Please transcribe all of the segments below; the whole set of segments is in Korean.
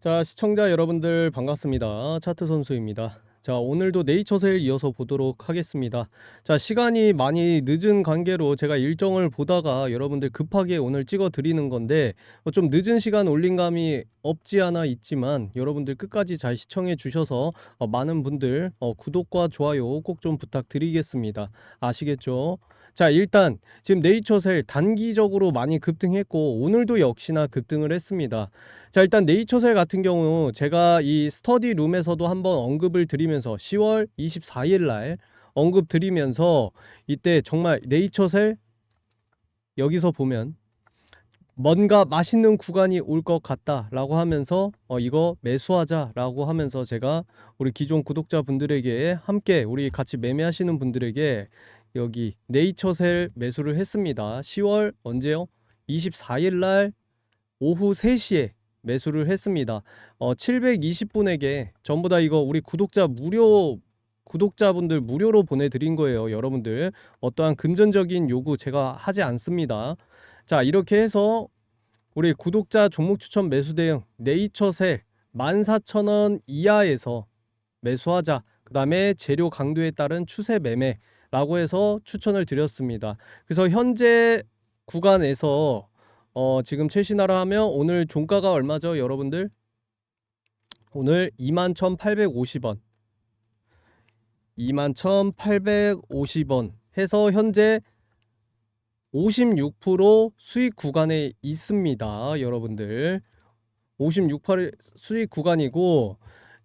자, 시청자 여러분들 반갑습니다. 차트 선수입니다. 자, 오늘도 네이처셀 이어서 보도록 하겠습니다. 자, 시간이 많이 늦은 관계로 제가 일정을 보다가 여러분들 급하게 오늘 찍어 드리는 건데 어, 좀 늦은 시간 올린 감이 없지 않아 있지만 여러분들 끝까지 잘 시청해 주셔서 어, 많은 분들 어, 구독과 좋아요 꼭 좀 부탁드리겠습니다. 아시겠죠? 자, 일단 지금 네이처셀 단기적으로 많이 급등했고 오늘도 역시나 급등을 했습니다. 자, 일단 네이처셀 같은 경우 제가 이 스터디 룸에서도 한번 언급을 드리면서 10월 24일 날 언급 드리면서 이때 정말 네이처셀 여기서 보면 뭔가 맛있는 구간이 올 것 같다라고 하면서 어, 이거 매수하자라고 하면서 제가 우리 기존 구독자분들에게 함께 우리 같이 매매하시는 분들에게 여기 네이처셀 매수를 했습니다. 10월 언제요? 24일 날 오후 3시에 매수를 했습니다. 어, 720분에게 전부 다 이거 우리 구독자 무료 구독자분들 무료로 보내드린 거예요. 여러분들 어떠한 금전적인 요구 제가 하지 않습니다. 자 이렇게 해서 우리 구독자 종목 추천 매수 대응 네이처셀 14,000원 이하에서 매수하자. 그 다음에 재료 강도에 따른 추세 매매 라고 해서 추천을 드렸습니다. 그래서 현재 구간에서 어, 지금 최신하라 하면 오늘 종가가 얼마죠, 여러분들? 오늘 21,850원. 21,850원 해서 현재 56% 수익 구간에 있습니다, 여러분들. 56% 수익 구간이고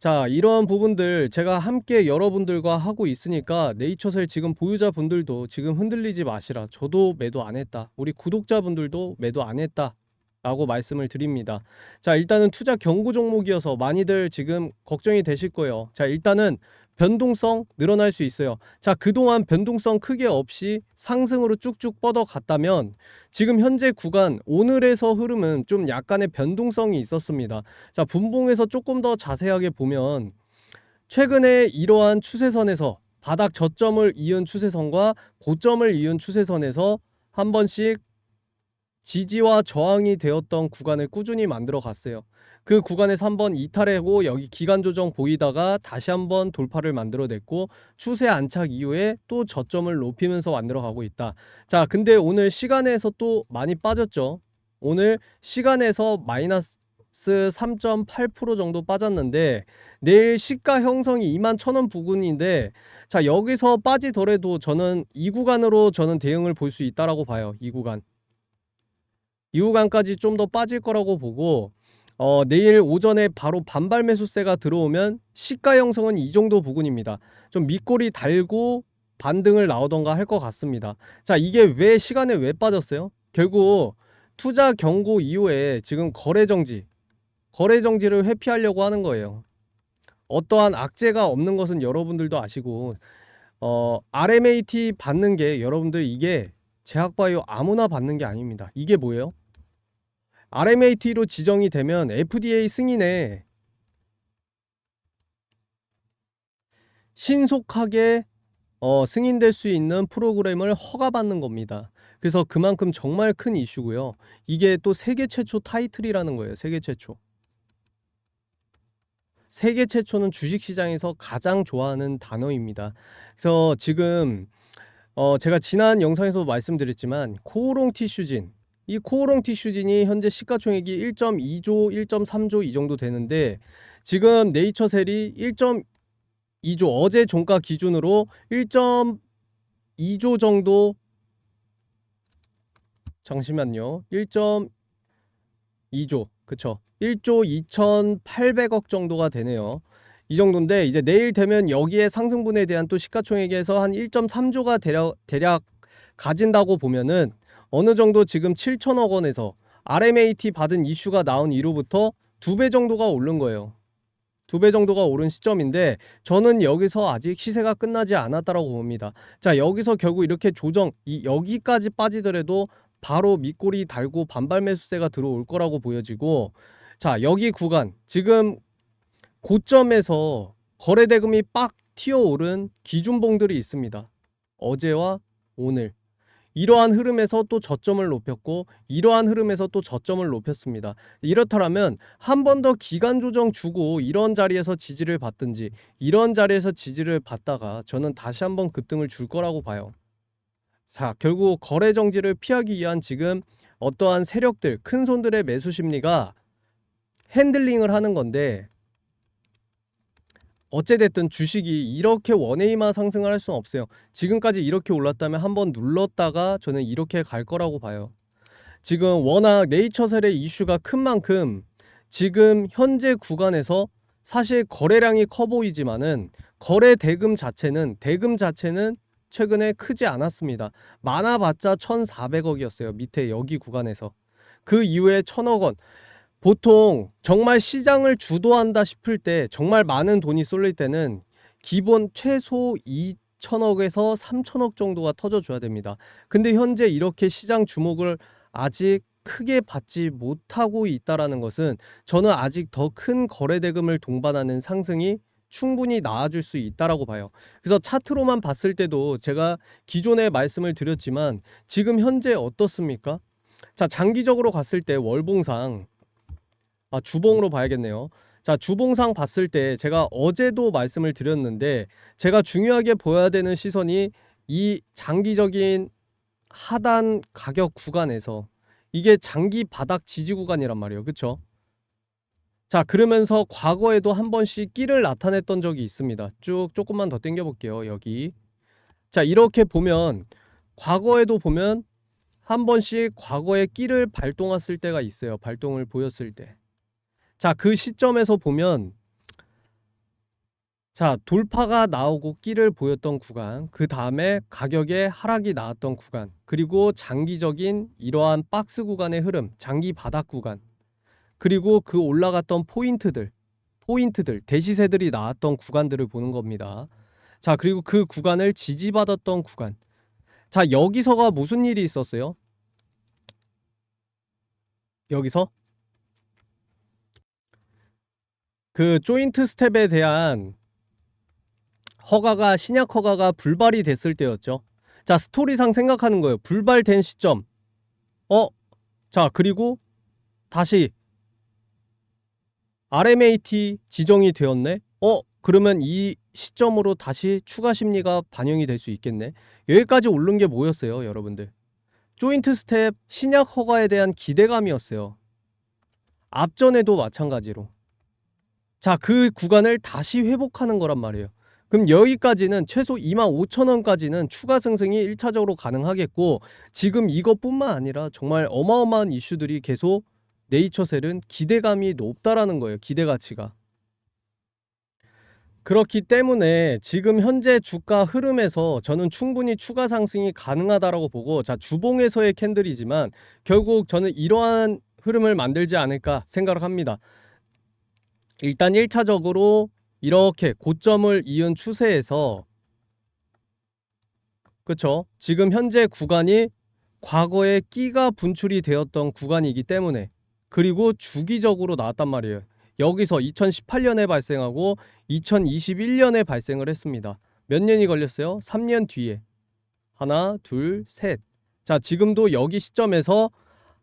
자, 이러한 부분들 제가 함께 여러분들과 하고 있으니까 네이처셀 지금 보유자분들도 지금 흔들리지 마시라. 저도 매도 안 했다. 우리 구독자분들도 매도 안 했다. 라고 말씀을 드립니다. 자, 일단은 투자 경고 종목이어서 많이들 지금 걱정이 되실 거예요. 자, 일단은 변동성 늘어날 수 있어요. 자, 그동안 변동성 크게 없이 상승으로 쭉쭉 뻗어갔다면 지금 현재 구간 오늘에서 흐름은 좀 약간의 변동성이 있었습니다. 자, 분봉에서 조금 더 자세하게 보면 최근에 이러한 추세선에서 바닥 저점을 이은 추세선과 고점을 이은 추세선에서 한 번씩 지지와 저항이 되었던 구간을 꾸준히 만들어 갔어요. 그 구간에서 한번 이탈하고 여기 기간 조정 보이다가 다시 한번 돌파를 만들어냈고 추세 안착 이후에 또 저점을 높이면서 만들어 가고 있다. 자, 근데 오늘 시간에서 또 많이 빠졌죠. 오늘 시간에서 마이너스 3.8% 정도 빠졌는데 내일 시가 형성이 2만 1,000원 부근인데 자, 여기서 빠지더라도 저는 이 구간으로 저는 대응을 볼 수 있다라고 봐요. 이 구간. 이 구간까지 좀 더 빠질 거라고 보고 어, 내일 오전에 바로 반발 매수세가 들어오면 시가 형성은 이 정도 부근입니다. 좀 밑골이 달고 반등을 나오던가 할 것 같습니다. 자, 이게 왜 시간에 왜 빠졌어요? 결국 투자 경고 이후에 지금 거래 정지, 거래 정지를 회피하려고 하는 거예요. 어떠한 악재가 없는 것은 여러분들도 아시고 어, RMAT 받는 게 여러분들 이게 제약바이오 아무나 받는 게 아닙니다. 이게 뭐예요? RMAT로 지정이 되면 FDA 승인에 신속하게 어, 승인될 수 있는 프로그램을 허가받는 겁니다. 그래서 그만큼 정말 큰 이슈고요. 이게 또 세계 최초 타이틀이라는 거예요. 세계 최초. 세계 최초는 주식시장에서 가장 좋아하는 단어입니다. 그래서 지금 어, 제가 지난 영상에서 말씀드렸지만 코오롱 티슈진 이 코오롱 티슈진이 현재 시가총액이 1.2조, 1.3조 이 정도 되는데 지금 네이처셀이 1.2조 어제 종가 기준으로 1.2조 정도 잠시만요. 1.2조 그쵸? 1조 2,800억 정도가 되네요. 이 정도인데 이제 내일 되면 여기에 상승분에 대한 또 시가총액에서 한 1.3조가 대략, 대략 가진다고 보면은 어느 정도 지금 7천억 원에서 RMAT 받은 이슈가 나온 이후부터 두 배 정도가 오른 거예요. 두 배 정도가 오른 시점인데 저는 여기서 아직 시세가 끝나지 않았다라고 봅니다. 자 여기서 결국 이렇게 조정 이 여기까지 빠지더라도 바로 밑골이 달고 반발 매수세가 들어올 거라고 보여지고 자 여기 구간 지금 고점에서 거래 대금이 빡 튀어오른 기준봉들이 있습니다. 어제와 오늘 이러한 흐름에서 또 저점을 높였고 이러한 흐름에서 또 저점을 높였습니다. 이렇다면 한 번 더 기간 조정 주고 이런 자리에서 지지를 받든지 이런 자리에서 지지를 받다가 저는 다시 한번 급등을 줄 거라고 봐요. 자, 결국 거래 정지를 피하기 위한 지금 어떠한 세력들, 큰 손들의 매수 심리가 핸들링을 하는 건데 어찌됐든 주식이 이렇게 원웨이만 상승을 할 수는 없어요. 지금까지 이렇게 올랐다면 한번 눌렀다가 저는 이렇게 갈 거라고 봐요. 지금 워낙 네이처셀의 이슈가 큰 만큼 지금 현재 구간에서 사실 거래량이 커 보이지만은 거래 대금 자체는 대금 자체는 최근에 크지 않았습니다. 많아봤자 1,400억이었어요. 밑에 여기 구간에서. 그 이후에 1,000억 원. 보통 정말 시장을 주도한다 싶을 때 정말 많은 돈이 쏠릴 때는 기본 최소 2천억에서 3천억 정도가 터져줘야 됩니다. 근데 현재 이렇게 시장 주목을 아직 크게 받지 못하고 있다라는 것은 저는 아직 더 큰 거래 대금을 동반하는 상승이 충분히 나아질 수 있다라고 봐요. 그래서 차트로만 봤을 때도 제가 기존에 말씀을 드렸지만 지금 현재 어떻습니까? 자, 장기적으로 갔을 때 월봉상 아, 주봉으로 봐야겠네요. 자, 주봉상 봤을 때 제가 어제도 말씀을 드렸는데 제가 중요하게 보여야 되는 시선이 이 장기적인 하단 가격 구간에서 이게 장기 바닥 지지 구간이란 말이에요. 그쵸? 자, 그러면서 과거에도 한 번씩 끼를 나타냈던 적이 있습니다. 쭉 조금만 더 당겨 볼게요. 여기. 자, 이렇게 보면 과거에도 보면 한 번씩 과거에 끼를 발동했을 때가 있어요. 발동을 보였을 때. 자, 그 시점에서 보면 자, 돌파가 나오고 끼를 보였던 구간, 그 다음에 가격의 하락이 나왔던 구간, 그리고 장기적인 이러한 박스 구간의 흐름, 장기 바닥 구간, 그리고 그 올라갔던 포인트들, 포인트들, 대시세들이 나왔던 구간들을 보는 겁니다. 자, 그리고 그 구간을 지지받았던 구간. 자, 여기서가 무슨 일이 있었어요? 여기서 그 조인트 스텝에 대한 허가가 신약 허가가 불발이 됐을 때였죠. 자, 스토리상 생각하는 거예요. 불발된 시점. 어? 자, 그리고 다시 RMAT 지정이 되었네. 어? 그러면 이 시점으로 다시 추가 심리가 반영이 될 수 있겠네. 여기까지 오른 게 뭐였어요, 여러분들? 조인트 스텝 신약 허가에 대한 기대감이었어요. 앞전에도 마찬가지로. 자, 그 구간을 다시 회복하는 거란 말이에요. 그럼 여기까지는 최소 25,000원까지는 추가 상승이 1차적으로 가능하겠고 지금 이것뿐만 아니라 정말 어마어마한 이슈들이 계속 네이처셀은 기대감이 높다라는 거예요. 기대 가치가. 그렇기 때문에 지금 현재 주가 흐름에서 저는 충분히 추가 상승이 가능하다라고 보고 자 주봉에서의 캔들이지만 결국 저는 이러한 흐름을 만들지 않을까 생각을 합니다. 일단 1차적으로 이렇게 고점을 이은 추세에서 그쵸 지금 현재 구간이 과거에 끼가 분출이 되었던 구간이기 때문에 그리고 주기적으로 나왔단 말이에요. 여기서 2018년에 발생하고 2021년에 발생을 했습니다. 몇 년이 걸렸어요? 3년 뒤에. 하나, 둘, 셋. 자, 지금도 여기 시점에서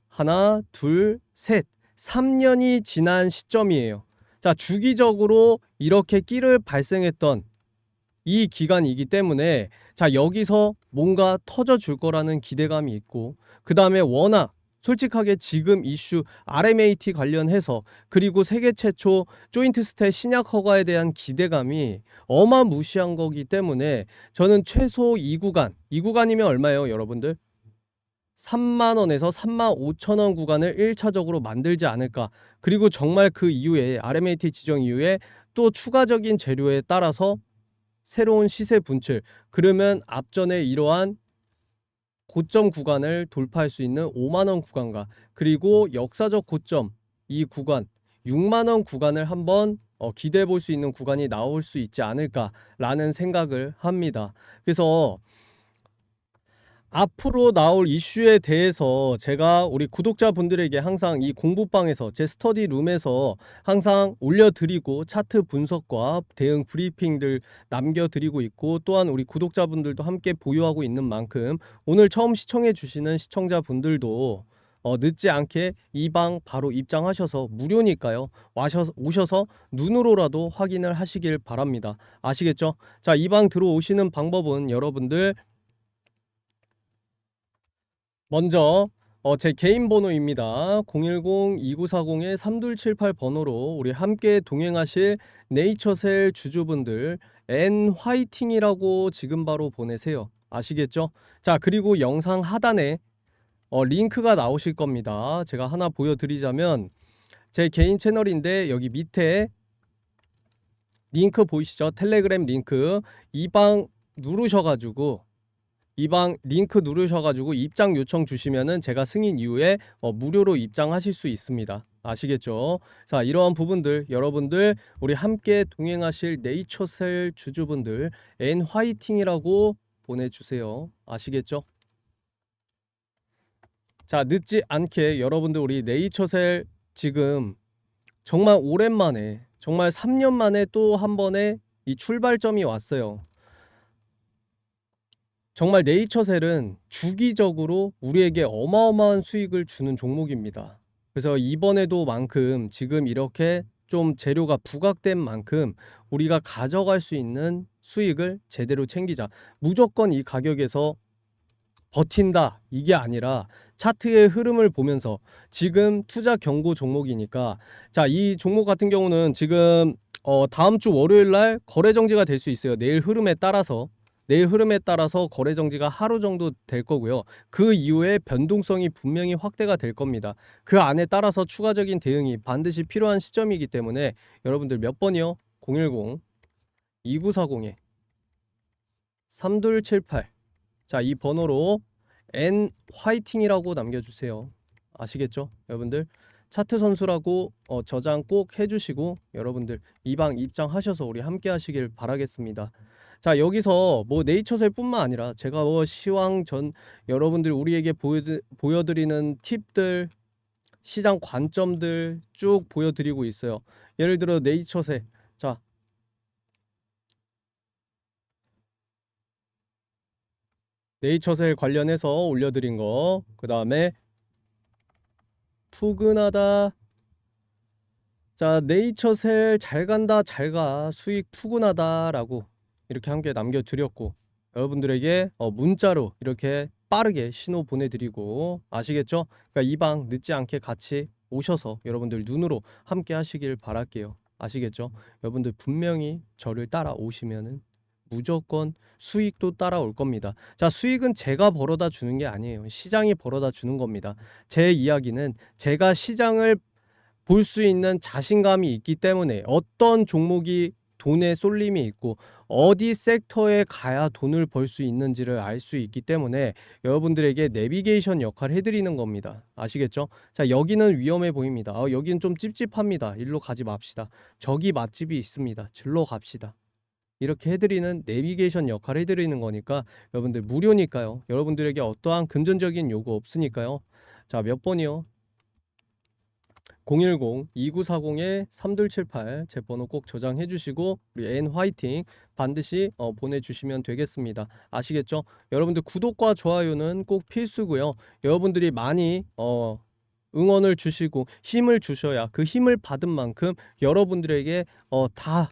하나, 둘, 셋. 3년이 지난 시점이에요. 자, 주기적으로 이렇게 끼를 발생했던 이 기간이기 때문에 자, 여기서 뭔가 터져 줄 거라는 기대감이 있고 그다음에 워낙 솔직하게 지금 이슈 RMAT 관련해서 그리고 세계 최초 조인트 스테 신약 허가에 대한 기대감이 어마무시한 거기 때문에 저는 최소 이 구간, 이 구간이면 얼마예요, 여러분들? 3만 원에서 3만 5천 원 구간을 1차적으로 만들지 않을까. 그리고 정말 그 이후에 RMAT 지정 이후에 또 추가적인 재료에 따라서 새로운 시세 분출. 그러면 앞전에 이러한 고점 구간을 돌파할 수 있는 5만 원 구간과 그리고 역사적 고점 이 구간 6만 원 구간을 한번 어, 기대해 볼 수 있는 구간이 나올 수 있지 않을까라는 생각을 합니다. 그래서 앞으로 나올 이슈에 대해서 제가 우리 구독자분들에게 항상 이 공부방에서 제 스터디 룸에서 항상 올려드리고 차트 분석과 대응 브리핑들 남겨드리고 있고 또한 우리 구독자분들도 함께 보유하고 있는 만큼 오늘 처음 시청해 주시는 시청자분들도 어, 늦지 않게 이 방 바로 입장하셔서 무료니까요. 와셔서, 오셔서 눈으로라도 확인을 하시길 바랍니다. 아시겠죠? 자, 이 방 들어오시는 방법은 여러분들 먼저 어, 제 개인 번호입니다. 010-2940의 3278 번호로 우리 함께 동행하실 네이처셀 주주분들 N 화이팅이라고 지금 바로 보내세요. 아시겠죠? 자, 그리고 영상 하단에 어, 링크가 나오실 겁니다. 제가 하나 보여드리자면 제 개인 채널인데 여기 밑에 링크 보이시죠? 텔레그램 링크 이 방 누르셔가지고 이 방 링크 누르셔가지고 입장 요청 주시면은 제가 승인 이후에 어, 무료로 입장하실 수 있습니다. 아시겠죠? 자, 이러한 부분들 여러분들 우리 함께 동행하실 네이처셀 주주분들 N 화이팅이라고 보내주세요. 아시겠죠? 자, 늦지 않게 여러분들 우리 네이처셀 지금 정말 오랜만에 정말 3년 만에 또 한 번의 이 출발점이 왔어요. 정말 네이처셀은 주기적으로 우리에게 어마어마한 수익을 주는 종목입니다. 그래서 이번에도 만큼 지금 이렇게 좀 재료가 부각된 만큼 우리가 가져갈 수 있는 수익을 제대로 챙기자. 무조건 이 가격에서 버틴다. 이게 아니라 차트의 흐름을 보면서 지금 투자 경고 종목이니까 자, 이 종목 같은 경우는 지금 어, 다음 주 월요일 날 거래 정지가 될 수 있어요. 내일 흐름에 따라서 내일 흐름에 따라서 거래 정지가 하루 정도 될 거고요. 그 이후에 변동성이 분명히 확대가 될 겁니다. 그 안에 따라서 추가적인 대응이 반드시 필요한 시점이기 때문에 여러분들 몇 번이요? 010 2940에 3278 자, 이 번호로 N 화이팅이라고 남겨주세요. 아시겠죠? 여러분들 차트 선수라고 어, 저장 꼭 해주시고 여러분들 이 방 입장하셔서 우리 함께 하시길 바라겠습니다. 자 여기서 뭐 네이처셀뿐만 아니라 제가 뭐 시황 전 여러분들 우리에게 보여드, 보여드리는 팁들 시장 관점들 쭉 보여드리고 있어요. 예를 들어 네이처셀. 자. 네이처셀 관련해서 올려드린 거, 그 다음에 푸근하다. 자, 네이처셀 잘 간다, 잘 가, 수익 푸근하다라고 이렇게 함께 남겨드렸고, 여러분들에게 어, 문자로 이렇게 빠르게 신호 보내드리고, 아시겠죠? 그러니까 이 방 늦지 않게 같이 오셔서 여러분들 눈으로 함께 하시길 바랄게요. 아시겠죠? 여러분들 분명히 저를 따라 오시면은 무조건 수익도 따라올 겁니다. 자, 수익은 제가 벌어다 주는 게 아니에요. 시장이 벌어다 주는 겁니다. 제 이야기는 제가 시장을 볼 수 있는 자신감이 있기 때문에 어떤 종목이 돈의 쏠림이 있고 어디 섹터에 가야 돈을 벌 수 있는지를 알 수 있기 때문에 여러분들에게 내비게이션 역할을 해드리는 겁니다. 아시겠죠? 자 여기는 위험해 보입니다. 어, 여기는 좀 찝찝합니다. 일로 가지 맙시다. 저기 맛집이 있습니다. 질로 갑시다. 이렇게 해드리는 내비게이션 역할을 해드리는 거니까 여러분들 무료니까요. 여러분들에게 어떠한 금전적인 요구 없으니까요. 자, 몇 번이요? 010-2940-3278 제 번호 꼭 저장해 주시고 우리 N 화이팅 반드시 어, 보내주시면 되겠습니다. 아시겠죠? 여러분들 구독과 좋아요는 꼭 필수고요. 여러분들이 많이 어, 응원을 주시고 힘을 주셔야 그 힘을 받은 만큼 여러분들에게 어, 다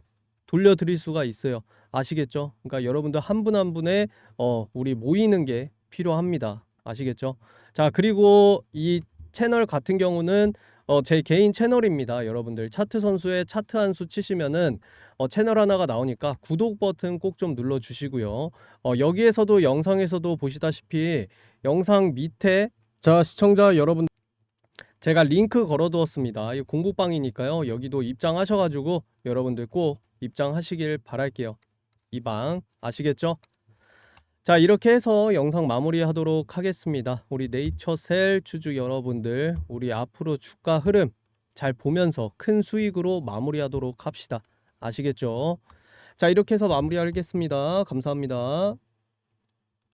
돌려드릴 수가 있어요. 아시겠죠? 그러니까 여러분들 한 분 한 분의 어, 우리 모이는 게 필요합니다. 아시겠죠? 자, 그리고 이 채널 같은 경우는 어, 제 개인 채널입니다. 여러분들 차트 선수의 차트 한 수 치시면은 어, 채널 하나가 나오니까 구독 버튼 꼭 좀 눌러 주시고요. 어, 여기에서도 영상에서도 보시다시피 영상 밑에 자, 시청자 여러분 제가 링크 걸어 두었습니다. 이 공부방이니까요. 여기도 입장하셔가지고 여러분들 꼭 입장하시길 바랄게요. 이 방 아시겠죠? 자 이렇게 해서 영상 마무리하도록 하겠습니다. 우리 네이처셀 주주 여러분들 우리 앞으로 주가 흐름 잘 보면서 큰 수익으로 마무리하도록 합시다. 아시겠죠? 자 이렇게 해서 마무리하겠습니다. 감사합니다.